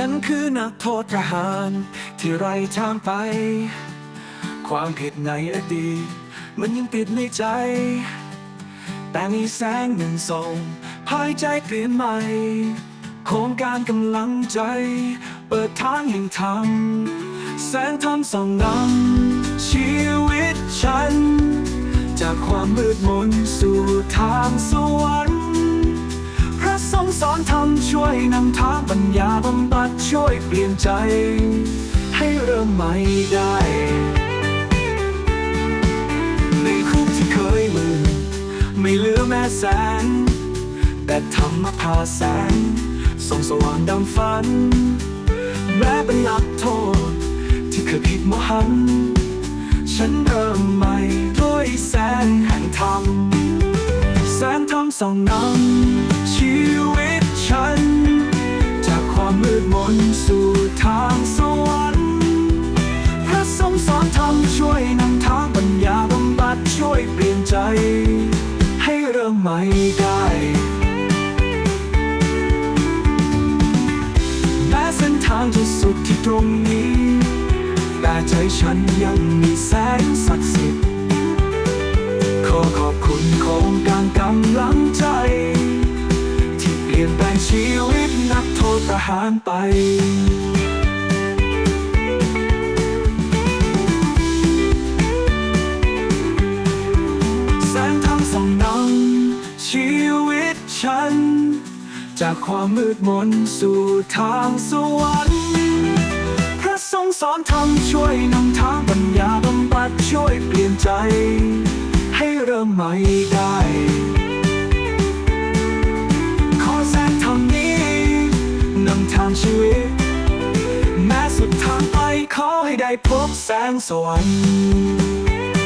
ฉันคือนักโทษประหาร ที่ไร้ทางไป ความผิดในอดีตมันยังติดในใจ แต่มีแสงหนึ่งส่องหายใจเปลี่ยนใหม่ โครงการกำลังใจ เปิดทางแห่งธรรมแสงธรรมส่องนำชีวิตฉัน จากความมืดมนสู่ทางสวรรค์ อนธรรมช่วยนำทางปัญญาบำบัดช่วยเปลี่ยนใจ ให้เริ่มใหม่ได้ ในคุกที่เคยมือ ไม่เหลือแม้แสงแต่ธรรมพาแสงส่องสว่างดังฝัน แม้เป็นนักโทษ ที่เคยผิดมหัน ฉันเริ่มใหม่ด้วยแสงแห่งธรรม แสงธรรมส่องนำ มมืดมนสู่ทางสวรรค์พระทรงสอนธรรมช่วยนำทางปัญญาบำบัดช่วยเปลี่ยนใจ ให้เริ่มใหม่ได้แม้เส้นทางจะสุดที่ตรงนี้ แต่ใจฉันยังมีแสงศักดิ์สิทธิ์ขอขอบคุณ หารไป แสงทางส่องนำชีวิตฉัน จากความมืดมนสู่ทางสวรรค์ พระทรงสอนธรรมช่วยนำทางปัญญาบำบัดช่วยเปลี่ยนใจ ให้เริ่มใหม่ได้ อให้ได้พบแสงสวรรค์